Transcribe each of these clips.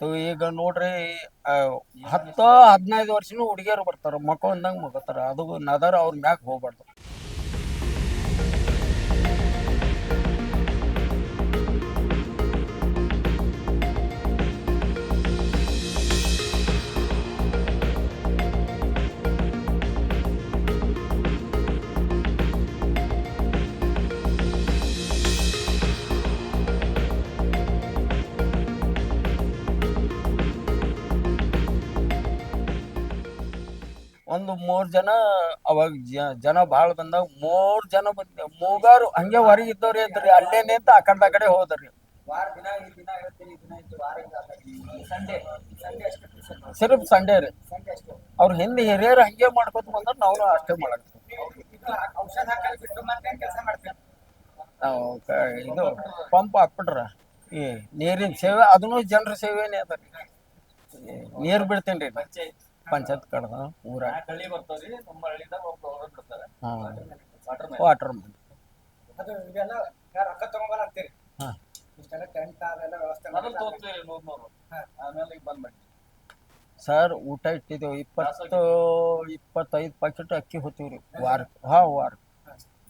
ಈಗ ನೋಡ್ರಿ ಹತ್ತು ಹದಿನೈದು ವರ್ಷನೂ ಹುಡುಗಿಯರು ಬರ್ತಾರ ಮಕ್ಕಳು ಅಂದಂಗೆ ಮಗತಾರ. ಅದು ನದರ ಅವ್ರ ಮ್ಯಾಗ ಹೋಗ್ಬಾರ್ದು. ಒಂದು ಮೂರ್ ಜನ ಅವಾಗ ಜನ ಭಾಳ ಬಂದಾಗ ಮೂರ್ ಜನ ಬಂದ ಮೂಗಾರು ಹಂಗೆ ಹೊರಗೆ ಇದ್ದವ್ರಿ ಇದ್ರಿ ಅಲ್ಲೇ ನಿಂತ ಆ ಕಡೆ ಆ ಕಡೆ ಹೋದ್ರಿ ಸಿರ್ಫ್ ಸಂಡೇ ರೀ. ಅವ್ರ ಹಿಂದೆ ಹಿರಿಯರು ಹಂಗೆ ಮಾಡ್ಕೊತ ಬಂದ್ರೆ ನಾವು ಅಷ್ಟೇ ಮಾಡಕ್ ಇದು ಪಂಪ್ ಹಾಕ್ಬಿಟ್ರ. ಈ ನೀರಿನ ಸೇವೆ ಅದನ್ನು ಜನರ ಸೇವೆನೇ ಅದ ರೀ. ನೀರು ಬಿಡ್ತೇನೆ ರೀ ಪಂಚಾಯತ್ ಕಡ್ದ ಊರ. ಹಳ್ಳಿ ಬರ್ತಾವ್ರಿ ನಮ್ಮ ಹಳ್ಳಿದಾಗ ಒಬ್ಬ ಅವ್ರ ಬಿಡ್ತಾರೆ. ಹಾಂ. ವಾಟರ್ ವಾಟರ್ ಮ್ಯಾನ್ ಅದು ಇದೆಲ್ಲ ಯಾರು ರೊಕ್ಕ ತಗೊಂಬಲ್ಲ ಅಂತೀರಿ? ಹಾಂ. ಇಷ್ಟೆಲ್ಲ ಟೆಂಟ್ ಅದೆಲ್ಲ ವ್ಯವಸ್ಥೆ ಮೊದಲು ಮಾಡಿ ತೋರ್ತೀವಿ ನೂರ್ ನೂರು ಆಮೇಲೆ ಈಗ ಬಂದ್ ಮಾಡಿ ಸರ್ ಊಟ ಇಟ್ಟಿದ್ದೇವೆ. ಇಪ್ಪತ್ತು ಇಪ್ಪತ್ತೈದು ಪ್ಯಾಕೆಟ್ ಅಕ್ಕಿ ಹೋತೀವಿ ರೀ ಹಾ ಹಾಂ. ವಾರ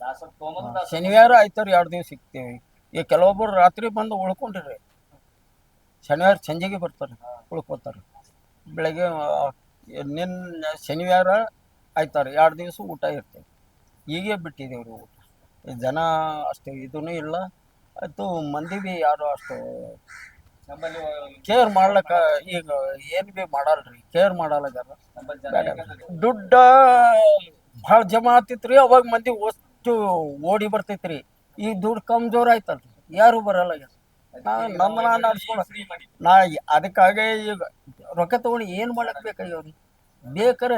ದಾಸಕ್ ತೊಗೊಂಬಂದು ದಾಸ ಶನಿವಾರ ಆಯ್ತವ್ರಿ ಎರಡು ದಿವಸ ಸಿಗ್ತೀವಿ. ಈಗ ಕೆಲವೊಬ್ಬರು ರಾತ್ರಿ ಬಂದು ಉಳ್ಕೊಂಡ್ರಿ ಶನಿವಾರ ಸಂಜೆಗೆ ಬರ್ತಾರೆ ಉಳ್ಕೊತಾರೆ. ಬೆಳಗ್ಗೆ ನಿನ್ನ ಶನಿವಾರ ಆಯ್ತಾರೆ, ಎರಡು ದಿವಸ ಊಟ ಇರ್ತೇವೆ ಈಗೇ ಬಿಟ್ಟಿದ್ದೇವೆ ರೀ ಊಟ. ಈ ಜನ ಅಷ್ಟು ಇದೂ ಇಲ್ಲ. ಆಯಿತು, ಮಂದಿ ಭೀ ಯಾರು ಅಷ್ಟು ನಮ್ಮಲ್ಲಿ ಕೇರ್ ಮಾಡ್ಲಕ್ಕ ಈಗ ಏನು ಬಿ ಮಾಡಲ್ರಿ? ಕೇರ್ ಮಾಡಲ್ಲ ನಮ್ಮಲ್ಲಿ ಜನ. ದುಡ್ಡ ಭಾಳ ಜಮಾ ಆತಿತ್ರಿ ಅವಾಗ ಮಂದಿ ಅಷ್ಟು ಓಡಿ ಬರ್ತೈತ್ರಿ. ಈಗ ದುಡ್ಡು ಕಮ್ಜೋರ್ ಆಯ್ತಲ್ರಿ. ಯಾರು ಬರಲ್ಲ ನಾ ನಮ್ಮ ನಾ ನಾ ಅದಕ್ಕಾಗೆ ಈಗ ರೊಕ್ಕ ತಗೊಂಡು ಏನು ಮಾಡಕ್ ಬೇಕಾಗ್ಯವ್ರಿ ಬೇಕರೆ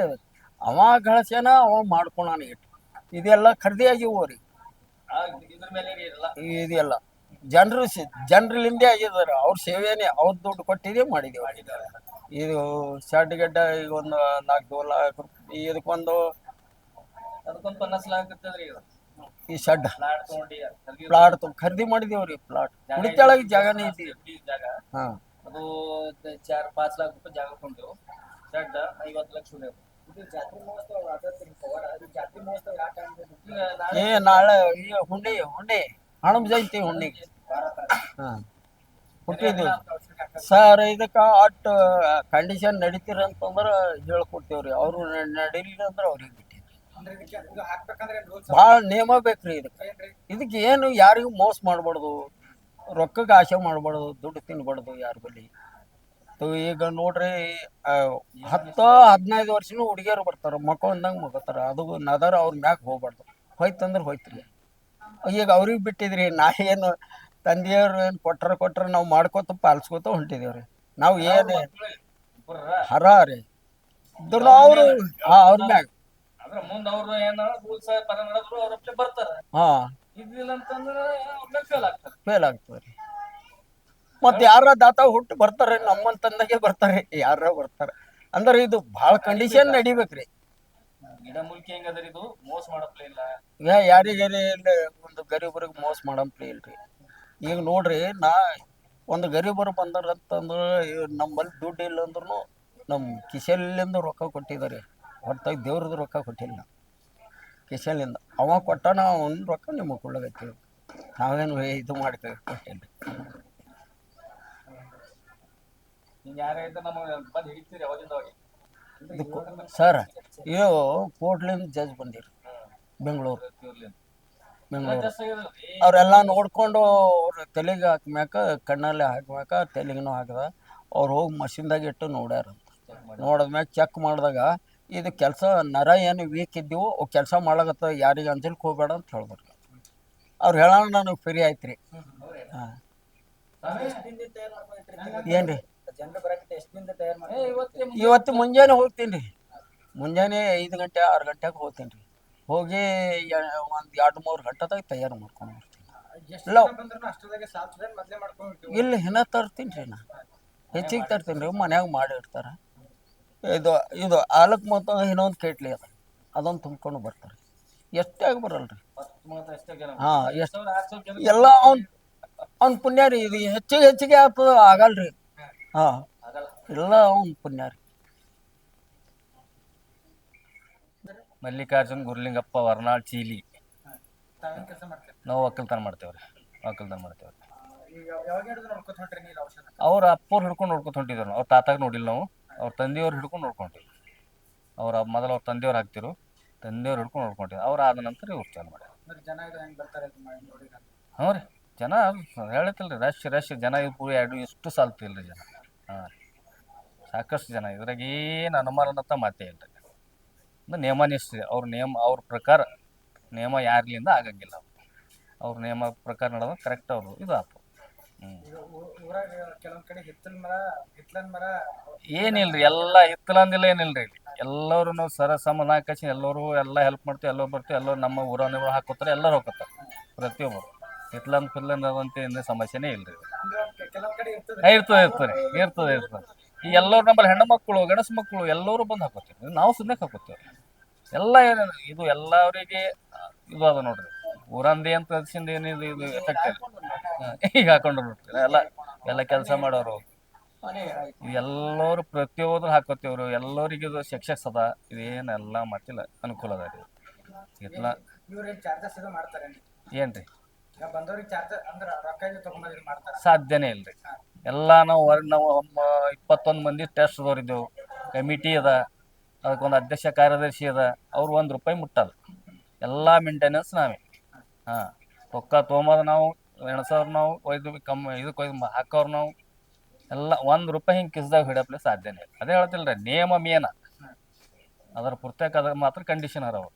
ಅವ ಗಳಸ್ಯಾನ ಅವ ಮಾಡ್ಕೊಳಾನ ಇಟ್ಟು ಇದೆಲ್ಲ ಖರೀದಿ ಆಗಿವು ರೀ. ಆ ಇದ್ರ ಮೇಲೆ ಇರಲ್ಲ ಇದೆಲ್ಲ ಜನರು ಜನರಲ್ಲಿಂದೇ ಆಗಿದಾರೆ ಅವ್ರ ಸೇವೆನೇ ಅವ್ರ ದುಡ್ಡು ಕೊಟ್ಟಿದೆ ಮಾಡಿದೇವೆ. ಇದು ಶರ್ಟ್ ಗಡ್ಡ ಈಗ ಒಂದು ನಾಲ್ಕು ಲಾಕ್ ರೂಪಾಯಿ ಇದಕ್ಕೊಂದು ಈ ಶಡ್ ಪ್ಲಾಟ್ ಖರೀದಿ ಮಾಡಿದೇವ್ರಿ ಪ್ಲಾಟ್. ಉಳಿತಾಳಾಗಿ ಜಾಗನೇ ಐತಿ. ಹಾ. ಅದು ಚಾರ್ ಪಾಂಚ್ ಲಾಖ ರೂಪಾಯಿ ಜಾಗ ಕೊಂಡೆವು ಶೆಡ್ ಐವತ್ತು ಲಕ್ಷ ರೂಪಾಯಿ ಇದು ಜಾತ್ರೆ ಮಹೋತ್ಸವ ಅದಕ್ಕೆ ಪವಾಡ. ಅದು ಜಾತ್ರೆ ಮಹೋತ್ಸವ ಯಾವ ಟೈಮ್ ಏ ನಾಳೆ ಈ ಹುಂಡಿ ಹುಂಡಿ. ಹಣಮ್ ಜಯಂತಿ ಹುಣ್ಣಿಗೆ ಹಾ. ಹುಟ್ಟಿದ್ವಿ ಸರ್ ಇದಕ್ಕ ಅಟ್ ಕಂಡೀಷನ್ ನಡೀತೀರಂತಂದ್ರ ಹೇಳ್ಕೊಡ್ತೇವ್ರಿ. ಅವರು ನಡೀಲಿಲ್ಲ ಅಂದ್ರೆ ಅವ್ರಿಗೆ ಬಿಟ್ಟಿದ್ರಿ ಭಾಳ ನಿಯಮ ಬೇಕ್ರಿ ಇದಕ್ಕೆ. ಇದಕ್ಕೆ ಏನು ಯಾರಿಗೂ ಮೋಸ ಮಾಡಬಾರ್ದು. ರೊಕ್ಕಕ್ಕೆ ಆಸೆ ಮಾಡಬಾರ್ದು ದುಡ್ಡು ತಿನ್ಬಾರ್ದು ಯಾರ ಬಳಿ. ತು ಈಗ ನೋಡ್ರಿ ಆ, ಹತ್ತು ಹದಿನೈದು ವರ್ಷನೂ ಹುಡುಗಿಯರು ಬರ್ತಾರೆ ಮಕ್ಕಳು ಅಂದಂಗೆ ಮಗತಾರ. ಅದು ನದರ ಅವ್ರ ಮ್ಯಾಗ ಹೋಗ್ಬಾರ್ದು. ಹೋಯ್ತಂದ್ರೆ ಹೋಯ್ತ್ರಿ ಈಗ ಅವ್ರಿಗೆ ಬಿಟ್ಟಿದ್ರಿ ನಾ ಏನು ತಂದೆಯವ್ರು ಏನು ಕೊಟ್ರ ಕೊಟ್ರ ನಾವು ಮಾಡ್ಕೋತ ಪಾಲಿಸ್ಕೋತ ಹೊಂಟಿದೇವ್ರಿ ನಾವು ಏನು ಹರ ರೀ. ಇದ್ರು ಅವರು ಹಾಂ ಅವ್ರ ಮ್ಯಾಗ. ಮುಂದೆ ಮುಂದ್ ಅವ್ರು ಏನ ರೂಲ್ಸ್ ಪರ ನಡೆದ್ರು ಅವ್ರ ಅಪ್ಲೆ ಬರ್ತಾರ. ಹಾ. ಇದ್ದಿಲ್ಲ ಅಂತಂದ್ರೆ ಅವ್ರ ಫೇಲ್ ಆಗ್ತಾರ ಫೇಲ್ ಆಗ್ತದ್ರಿ ರೀ ಮತ್ತೆ ಯಾರ ದಾತ ಹುಟ್ಟು ಬರ್ತಾರೆ ನಮ್ಮಂತಂದಾಗೆ ಬರ್ತಾರೆ ಯಾರ ಬರ್ತಾರೆ. ಅಂದ್ರೆ ಇದು ಬಹಳ ಕಂಡೀಷನ್ ನಡಿಬೇಕ್ರಿ. ಗಿಡ ಮೂಲಿಕೆ ಹೆಂಗದ್ರಿ ಇದು? ಮೋಸ ಮಾಡಪ್ಲೇ ಇಲ್ಲ. ಯಾರಿಗಾರಿ ಒಂದು ಗರೀಬರಿಗೆ ಮೋಸ ಮಾಡಂಪ್ಲೇ ಇಲ್ರಿ. ಈಗ ನೋಡ್ರಿ ನಾ ಒಂದು ಗರೀಬರು ಬಂದಾರ ಅಂತಂದ್ರೆ ನಮ್ಮಲ್ಲಿ ದುಡ್ಡು ಇಲ್ಲ ಅಂದ್ರೂ ನಮ್ಮ ಕಿಶಲಿಂದ ರೊಕ್ಕ ಕೊಟ್ಟಿದ್ದಾರೆ ಹೊರತಾಗಿ ದೇವ್ರದ್ದು ರೊಕ್ಕ ಕೊಟ್ಟಿಲ್ಲ. ಕಿಶಲಿಂದ ಅವ ಕೊಟ್ಟಾನ ಒಂದು ರೊಕ್ಕ ನಿಮಗೆ ಕೊಳ್ಳಗತ್ತೀವಿ ನಾವೇನು ಇದು ಮಾಡ್ತೇವೆ ಸರ್ ಇವು ಕೋರ್ಟ್ಲಿಂದ ಜಡ್ಜ್ ಬಂದಿರಿ. ಬೆಂಗಳೂರು. ಬೆಂಗಳೂರು. ಅವರೆಲ್ಲ ನೋಡಿಕೊಂಡು ಅವ್ರ ತಲೆಗೆ ಹಾಕ್ಮ್ಯಾಕ ಕಣ್ಣಲ್ಲಿ ಹಾಕ್ಮ್ಯಾಕ ತಲೆಗೂ ಹಾಕಿದ ಅವ್ರು ಹೋಗಿ ಮಷಿನ್ದಾಗ ಇಟ್ಟು ನೋಡ್ಯಾರಂತ ನೋಡಿದ್ಮ್ಯಾಗ ಚೆಕ್ ಮಾಡಿದಾಗ ಇದು ಕೆಲಸ ನರ ಏನು ವೀಕ್ ಇದ್ದೀವು ಅವು ಕೆಲಸ ಮಾಡಕತ್ತ ಯಾರಿಗೆ ಅಂಜಲಿಕ್ಕೆ ಹೋಗ್ಬೇಡ ಅಂತ ಹೇಳಿದ್ರು. ಅವ್ರು ಹೇಳೋಣ ನನಗೆ ಫ್ರೀ ಆಯ್ತು ರೀ ಹಾಂ. ಏನು ರೀ ಇವತ್ತೇ ಇವತ್ತು ಮುಂಜಾನೆ ಹೋಗ್ತೀನಿ. ರೀ ಮುಂಜಾನೆ ಐದು ಗಂಟೆ ಆರು ಗಂಟೆಗೆ ಹೋಗ್ತೀನಿ. ರೀ ಹೋಗಿ ಒಂದು ಎರಡು ಮೂರು ಗಂಟೆದಾಗ ತಯಾರು ಮಾಡ್ಕೊಂಡು ಬರ್ತೀನಿ. ಇಲ್ಲ. ಹೆಣ ತರ್ತೀನಿ ರೀ ನಾ ಹೆಚ್ಚಿಗೆ ತರ್ತೀನಿ ರೀ ಮನ್ಯಾಗ ಮಾಡಿರ್ತಾರೆ. ಇದು ಇದು ಆಲಕ್ ಮತ್ತು ಇನ್ನೊಂದು ಕೇಟ್ಲಿ ಅದ. ಅದೊಂದು ತುಂಬ್ಕೊಂಡು ಬರ್ತಾರೆ. ಎಷ್ಟೇ ಆಗಿ ಬರಲ್ಲ ರೀ ಹಾಂ ಎಷ್ಟು ಎಲ್ಲ ಅವ್ನ ಅವ್ನ ಪುಣ್ಯ ರೀ ಇದು ಹೆಚ್ಚಿಗೆ ಹೆಚ್ಚಿಗೆ ಆಗ್ತದ ಆಗಲ್ರಿ. ಹಾ. ಹಾಂ. ಎಲ್ಲ ಅವ್ನ ಪುಣ್ಯ ರೀ. ಮಲ್ಲಿಕಾರ್ಜುನ್ ಗುರುಲಿಂಗಪ್ಪ ವರ್ನಾಳ್ ಚೀಲಿ. ತಾವೇನ್ ಕೆಲಸ ಮಾಡ್ತೀರಿ? ನಾವು ಒಕ್ಕಲ್ತನ ಮಾಡ್ತೇವ್ರಿ. ಒಕ್ಕಲ್ತನ ಮಾಡ್ತೇವ್ರಿ. ಅವ್ರ ಅಪ್ಪವ್ರು ಹಿಡ್ಕೊಂಡು ನೋಡ್ಕೊತ ಹೊಂಟಿದ್ರು ಅವ್ರ ತಾತಾಗ ನೋಡಿಲ್ಲ ನಾವು. ಅವ್ರ ತಂದೆಯವ್ರು ಹಿಡ್ಕೊಂಡು ನೋಡ್ಕೊಂತೀವಿ ಅವ್ರ ಮೊದಲು ಅವ್ರ ತಂದೆಯವ್ರು ಹಾಕ್ತಿರು. ತಂದೆಯವ್ರು ಹಿಡ್ಕೊಂಡು ನೋಡ್ಕೊಂತೀವಿ ಅವ್ರು ಆದ ನಂತರ ಇವ್ರು ಚಾಲು ಮಾಡಿ ಅಂದ್ರೆ ಜನ ಇದು ಹೆಂಗ್ ಬರ್ತಾರೆ ಇದು ಮಾಡಿ ನೋಡಿರ ಹ್ಞೂ ರೀ ಜನ ಹೇಳತ್ತಿಲ್ಲ ರೀ ರಶ್ ರಶ್ ಜನ ಇದು ಪೂರಿ ಎರಡು ಎಷ್ಟು ಸಾಲ್ತಿಲ್ಲ ರೀ ಜನ. ಹಾಂ ರೀ ಸಾಕಷ್ಟು ಜನ. ಇದ್ರಾಗ ಏನು ಅನುಮಾನ ಅನ್ನತ್ತ ಮಾತೇ ಇಲ್ಲ ರೀ ಅಂದ್ರೆ ನಿಯಮ ನಿಷ್ಠೆ ಅವ್ರ ನಿಯಮ ಅವ್ರ ಪ್ರಕಾರ ನಿಯಮ ಯಾರ್ಲಿಂದ ಆಗಂಗಿಲ್ಲ ಅವ್ರ. ನಿಯಮ ಪ್ರಕಾರ ನಡೆದ ಕರೆಕ್ಟ್ ಅವರು ಇದು ಆತು. ಹ್ಞೂ ಈಗ ಊ- ಊರಾಗ ಕೆಲವೊಂದ್ ಕಡೆ ಹಿತ್ತಲ ಮರ ಹಿತ್ತಲನ್ ಮರ ಏನಿಲ್ರಿ ಎಲ್ಲ ಹಿತ್ತಲಂದಿಲ್ಲ ಏನಿಲ್ರಿ ಎಲ್ಲರೂ ನಾವು ಸರ ಸಮನ ಹಾಕಿ ಎಲ್ಲರೂ ಎಲ್ಲ ಹೆಲ್ಪ್ ಮಾಡ್ತೀವಿ ಎಲ್ಲರೂ ಬರ್ತೀವಿ ಎಲ್ಲರೂ ನಮ್ಮ ಊರವ್ರು ಹಾಕೋತಾರೆ, ಎಲ್ಲರೂ ಹೋಗ್ತಾರೆ. ಪ್ರತಿಯೊಬ್ಬರು. ಹಿತ್ಲಂದ್ ಪಿತ್ಲಂದ್ ಅದಂತ ಏನು ಸಮಸ್ಯೆನೇ ಇಲ್ಲ ರೀ ಇರ್ತದೆ ಇರ್ತದೆ ಇರ್ತದೆ ಇರ್ತದೆ. ಈ ಎಲ್ಲರೂ ನಮ್ಮಲ್ಲಿ ಹೆಣ್ಣು ಮಕ್ಕಳು ಗಣಸು ಮಕ್ಕಳು ಎಲ್ಲರೂ ಬಂದು ಹಾಕೋತೀವಿ. ನಾವು ಸುಮ್ಮನೆ ಹಾಕೋತೀವಿ. ಎಲ್ಲ ಏನು, ಇದು ಎಲ್ಲರಿಗೆ ಇದು ಅದ ನೋಡ್ರಿ. ಊರಂದಿ ಅಂತ ಏನಿದು, ಇದು ಎಫೆಕ್ಟ್ ಈಗ ಹಾಕೊಂಡು ನೋಡ್ರಿ ಎಲ್ಲ ಎಲ್ಲ ಕೆಲಸ ಮಾಡೋರು. ಎಲ್ಲರೂ ಪ್ರತಿಯೊಂದು ಹಾಕೋತೇವ್ರು ಎಲ್ಲರಿಗೂ ಇದು ಶಿಕ್ಷಕ್ಸ್ ಅದ ಇದೇನೆಲ್ಲ ಮತ್ತಿಲ್ಲ ಅನುಕೂಲ ಅದ ರೀ. ಚಾರ್ಜಸ್ ಇದು ಮಾಡ್ತಾರೆ ಏನ್ರಿ? ಈಗ ಬಂದವ್ರಿಗೆ ಚಾರ್ಜ್ ಅಂದ್ರ ರೊಕ್ಕ ಇದು ತಗೊಂಡ್ ಇದು ಸಾಧ್ಯನೇ ಇಲ್ರಿ. ಎಲ್ಲ ನಾವು ಹೊರ ನಾವು ಇಪ್ಪತ್ತೊಂದು ಮಂದಿ ಟೆಸ್ಟ್ ಇದ್ದೆವು. ಕಮಿಟಿ ಅದ ಅದಕ್ಕೊಂದು ಅಧ್ಯಕ್ಷ ಕಾರ್ಯದರ್ಶಿ ಅದ ಅವ್ರು ಒಂದು ರೂಪಾಯಿ ಮುಟ್ಟಲ್ಲ ಎಲ್ಲ ಮೇಂಟೆನೆನ್ಸ್ ನಾವೇ. ಹಾಂ. ರೊಕ್ಕ ತೊಗೊಂಬೋದು ನಾವು ಎಣಸೋರು ನಾವು ಒಯ್ದು ಕಮ್ಮಿ ಇದಕ್ಕೆ ಒಯ್ದು ಹಾಕೋರು ನಾವು. ಎಲ್ಲ ಒಂದ್ ರೂಪಾಯಿ ಹಿಂಗೆ ಕಿಸ್ದಾಗ ಹಿಡಿಯಪ್ಲೆ ಸಾಧ್ಯನೇ ಇಲ್ಲ. ಅದೇ ಹೇಳ್ತಿಲ್ರಿ ನಿಯಮ ಮೇನ. ಅದರ ಪುಸ್ತಕ ಅದ್ರ ಮಾತ್ರ ಕಂಡೀಷನ್ ಅದಾವ.